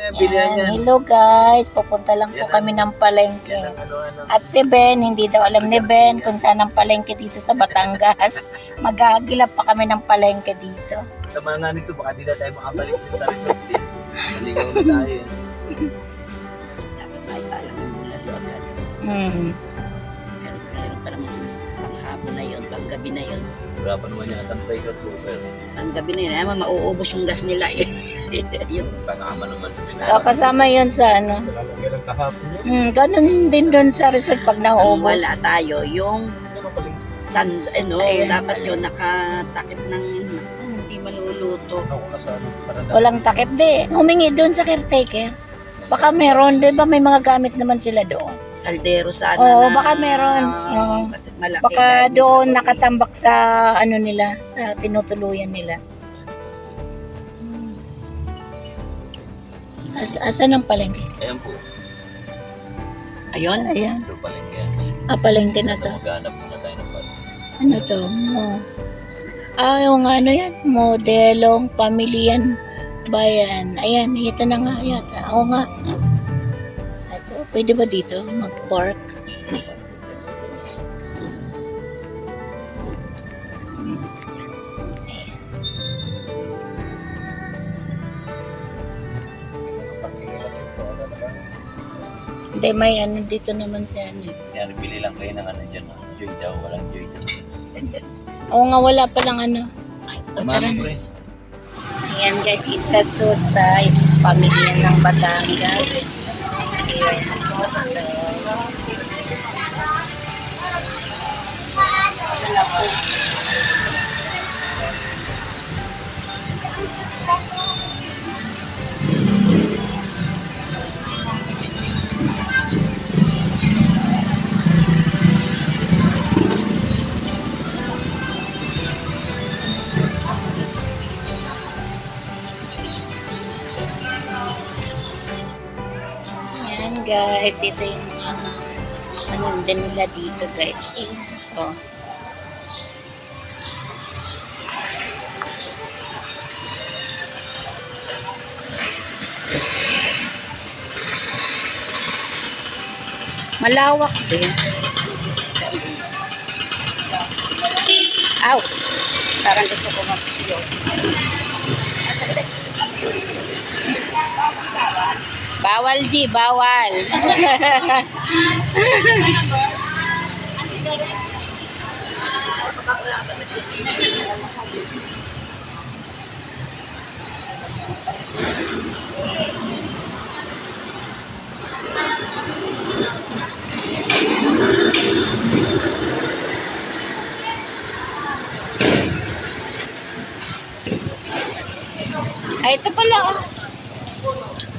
Ayan, bilihan hello guys, pupunta lang po kami ng palengke. Ang ano, ano. At si Ben, hindi daw alam ni Ben kung saan ang palengke dito sa Batangas. Maghahagilap pa kami ng palengke dito. Sa mga nga nito, baka di na tayo makabalik sa Tarizon. Maligaw na tayo. Dapat tayo sa alam ng mula doon. Hmm. Meron, meron pa naman panghapon na yun, panggabi na yun. Wala pa naman yata ang Tiger Cooper. Panggabi na yun, ay mauubos yung gas nila eh. Yun. Kasama naman. So, kasama yun sa ano. Hmm, ganun din doon sa resort pag Ang nauubos. wala tayo, yung sand, ano, Ayan, dapat yun nakatakip ng, hindi maluluto. Ano. Walang takip. Di, humingi doon sa caretaker. Baka meron, di ba may mga gamit naman sila doon? Kaldero sana Oo, na, baka meron. Oo. kasi malaki Baka doon sa- nakatambak sa ano nila, sa tinutuluyan nila. As asan ang palengke? Ayan po. Ayun, Ayan. Ito yan. Ah, palengke na to. Maghanap muna tayo ng pala. Ano to? Mo. Ah, yung ano yan? Modelong pamilyan bayan. Ayan, ito na nga yata. Oo nga. Ito, pwede ba dito mag-park? Hindi, may ano dito naman siya. Ano. Yan, bili lang kayo ng ano dyan. Joy daw, walang joy dyan. Oo nga, wala palang ano. Ay, o, tara Mami, na. pre. Ayan guys, isa to sa is pamilya ng Batangas. Ayan. Guys, ito yung uh, ano din nila dito guys. So, malawak din. Aw, parang gusto ko mag-iyo. Bawal G, bawal. Ay, ito pala. oh.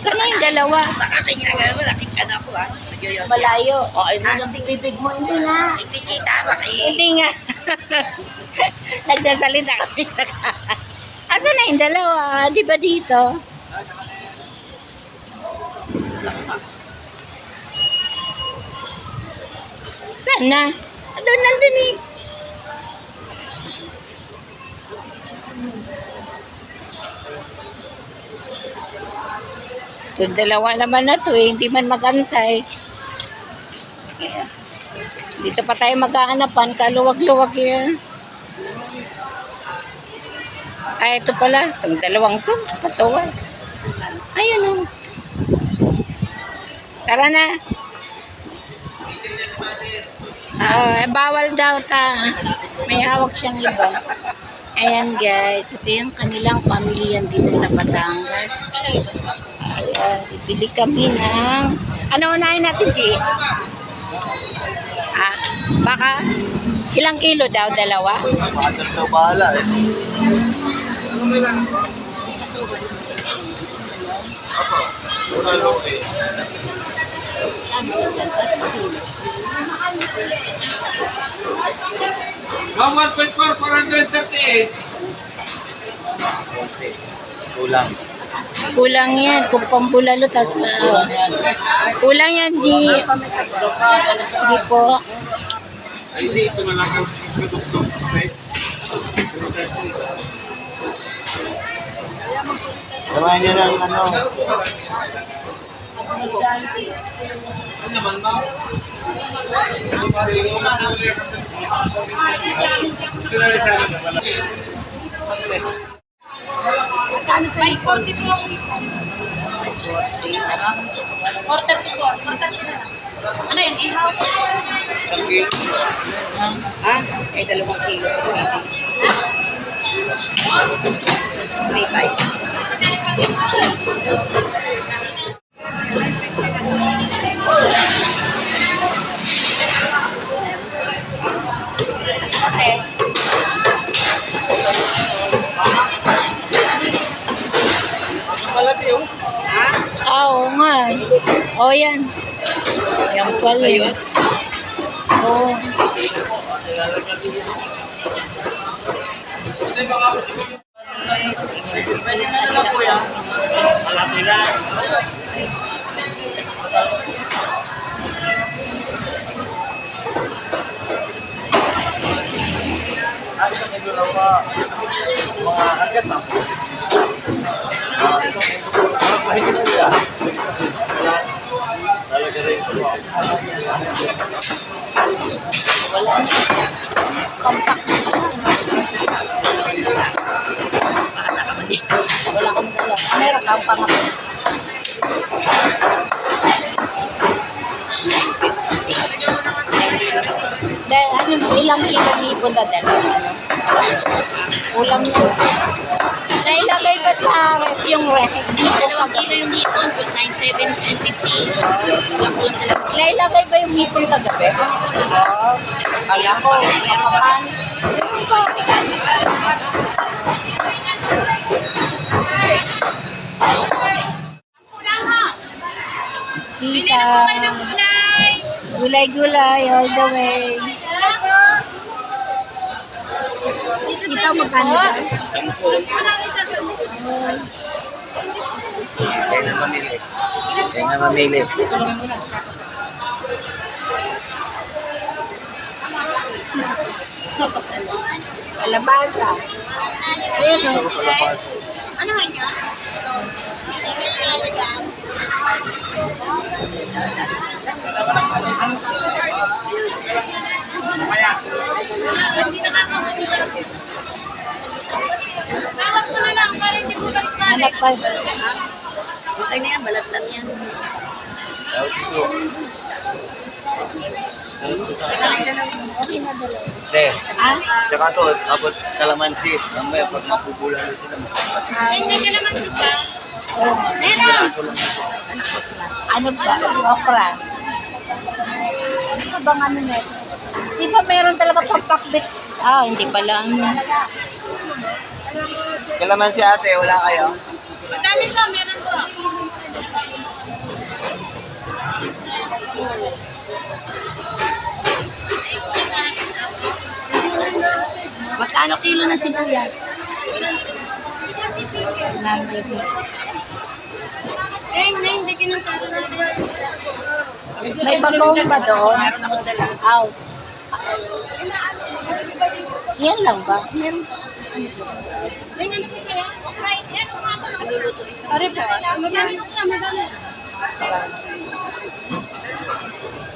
Sana yung dalawa. Baka kanya malaking anak ko. Nagyoyosi. Malayo. O, oh, hindi na bibig mo. Hindi nga. Hindi kita, eh. Hindi nga. Nagdasalita kami. Asa na yung dalawa? Di ba dito? Sana? Doon nandun eh. Ito dalawa naman na to eh. Hindi man magantay. Kaya, dito pa tayo maghaanapan. Kaluwag-luwag yan. Ay, ito pala. Itong dalawang to. Pasaway. Ayun o. Tara na. Ah, bawal daw ta. May hawak siyang iba. Ayan guys, ito yung kanilang pamilya dito sa Batangas. Ayan, bibili kami ng... Ano unahin natin, G? Ah, baka ilang kilo daw? Dalawa? Mother daw bahala eh. Ako, una lang eh. No, 1.4, 438. Kulang. Kulang yan. Kung pambulalo, tas ah, kulang yan, G. Hindi po. Ay, hindi, ito na lang ang kadukdok. Okay? Samahan niya ng ano. Ano naman ba? Pinalisabi na pala. May 40 po. 40 Ano yun? Ihaw? Ha? Ay, dalawang kilo. Three five. Mga hanggat sa Mahigit sila. Talaga Meron pangatlo. Dahil ano, ilang kilo hipon na dala? Ulam yun. Nailagay pa sa ref yung ref. Dalawang kilo yung hipon, 9,750. Wala ko lang dalawang Nailagay ba yung hipon kagabi? Oo. Kala ko, kapapan. Sita. Gulay-gulay all the way. Kita magkano ba? Kaya na mamili. Kaya na mamili. Kalabasa. Ayun o. Anak pa. Okay na yan, balat lang yan. Te, Ah? tsaka to, abot kalamansi. Mamaya pag mapubulan ito naman. Ano ba? Okra. Ano ba ang ano na ito? Di ba meron talaga pagpakbit? Ah, hindi pala. Ano. Kailaman si ate, wala kayo? Madami po, meron po. Magkano kilo ng sibuyas? 950. May bagong ba doon? Meron akong dala. Aw. Yan lang ba? Meron. Pare ba?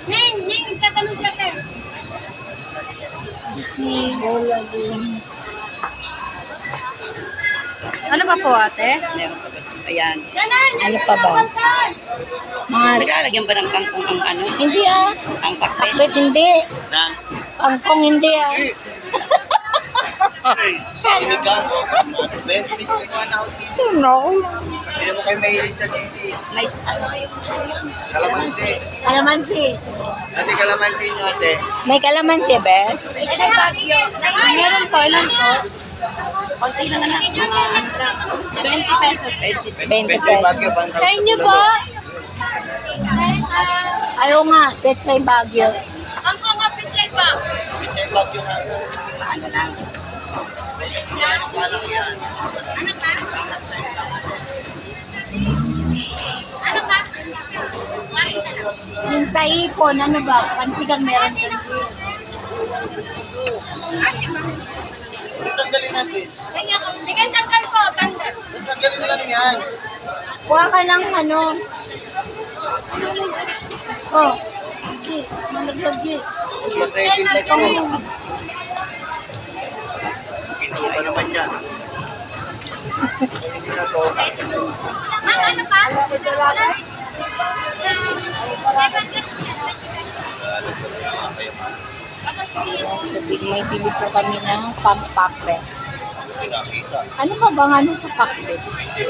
Ning, Ning, tatanong ka tayo. Disney, Bola din. Ano ba po ate? Meron pa ba? Ayan. Ano pa ba? Mga... Naglalagyan ba ng kangkong ang ano? Hindi ah. Ang pakbet? Pakbet hindi. Nang, Kangkong hindi ah. Na. No. Hindi mo kayo mahilig sa titi. May ano yung... Kalamansi. Kalamansi. Ate, kalamansi nyo ate. May kalamansi ba? Meron po. Ilan po? Konti lang na. Mga 20 pesos. 20 Best pesos. bagyo Sa inyo po? Ayaw nga. Petsay Baguio. Ang kong kapitchay pa. Best bagyo nga. Ano lang? Ano ka? Ano ka? Yung sa ipon, ano ba? Pansigang meron din. Ah, si Ma'am. Tanggalin natin. Sige, tanggal po. Tanggal. Tanggalin lang yan. Kuha ka ng ano. Oh. Gi, malaglag. Yan ready na ito. Pinto pa naman yan. Hindi na to. So, big may bili po kami ng pampaklet. Ano ka bang ano sa paklet? Hindi.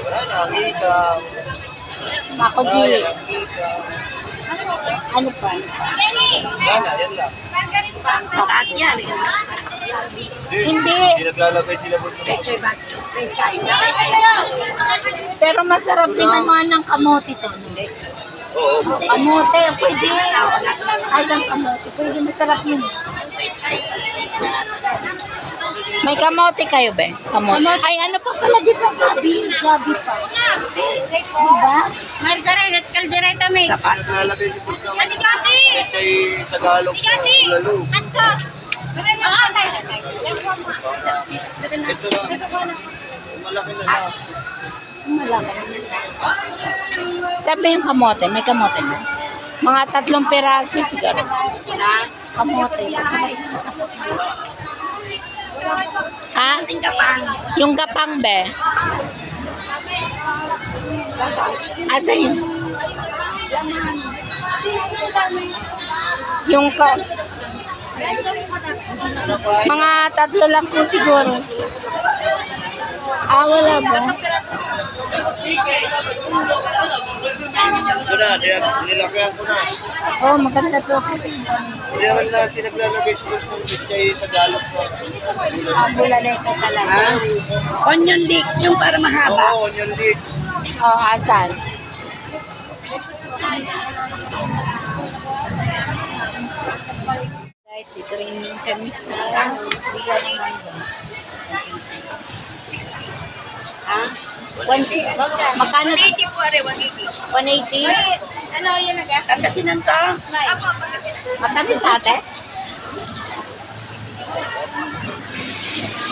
Ako, G. Ano pa? Wala yan lang. Lahat yan. eh. Hindi. Hindi naglalagay sila po. Pero masarap din naman ng kamote to. Oo. Kamote, pwede. Asang kamote, pwede masarap yun. May kamote kayo ba? Kamote. Ay, ano pa pala, di ba? Gabi, gabi pa. Diba? Margaret, kaldereta mix. Naglalagay si Pulkang. Kay Tagalog. Lalo. Ito lang. Malaki na lang. Malaki. Sabi yung kamote, may kamote na. Mga tatlong piraso siguro. Kamote. Ha? Yung gapang be. Asa yun? Yung ka... Mga tatlo lang po siguro. Ah, wala ba? Kaya nilakayan ko na. Oh, maganda to kasi. Hindi naman natin naglalagay si Pulkang kay Tagalog po. Ah, bulaleka talaga. Onion leeks, yung para mahaba. Oo, onion leek. Oh, asan? Guys, dito rin kami sa. Ha? 160. Magkano? 180 po, are, 180. 180? Ano yun aga? Pangasinan to. Matamis ate?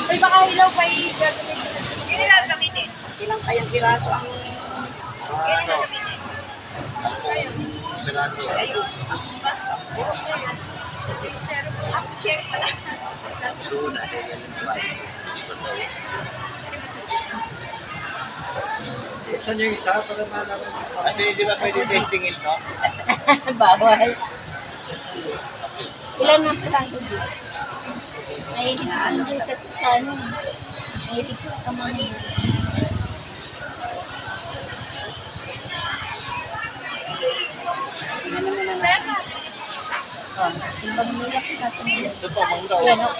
Uy, baka ilaw pa i-gagawin. Yun lang gamitin. Ilang kayang piraso ang... Yun lang gamitin. Saan yung isa para malaman? Ate, di ba pwede testingin to? Bawal. Ilan ang piraso dito? Mahilig si Angel kasi sa ano. eh. Mahilig siya sa mga Oh, timbang nila piraso nila. Ito po, mangga. Yan, oh.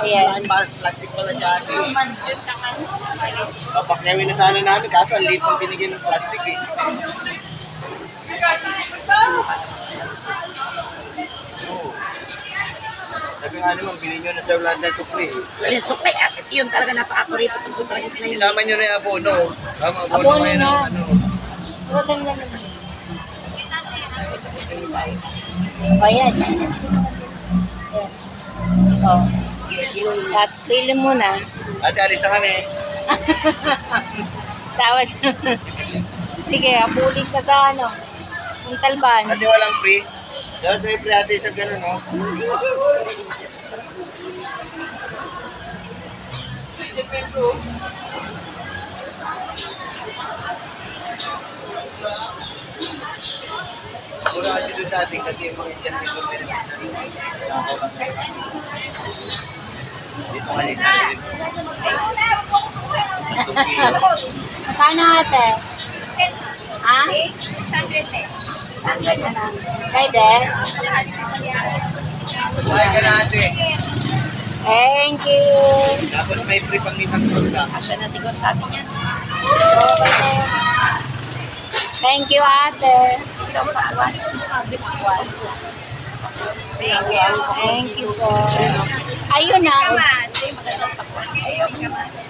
Ayan. Ay, ma- plastic pala dyan. Papakyawin na sana namin, kaso ang liit ang binigyan ng plastic eh. Sabi nga naman, bilhin nyo na daw lahat ng tukli eh. Ayun, sukay. At yun talaga napaka-paborito kong putragis na yun. Sinama nyo na yung abono. Tama, abono kayo ng na. ano. Talagang ganun. O yan, yan. Yan. O. At pili mo na. Ate, alis na kami. Tawas. Sige, abulin ka sa ano. Puntalban. Ate, walang free. Dapat tayo free ate sa gano'n, no? Kasi doon sa ating kasi yung mga isyan dito. Dito kasi Magkano ate? Ha? Pwede? Kumain ka na ate. Thank you. Dapat may free pang isang pagka. Asya na siguro sa atin yan. Okay na yun. Thank you, ate. Thank you. Thank you po. Ayun na. Ayun, kamas.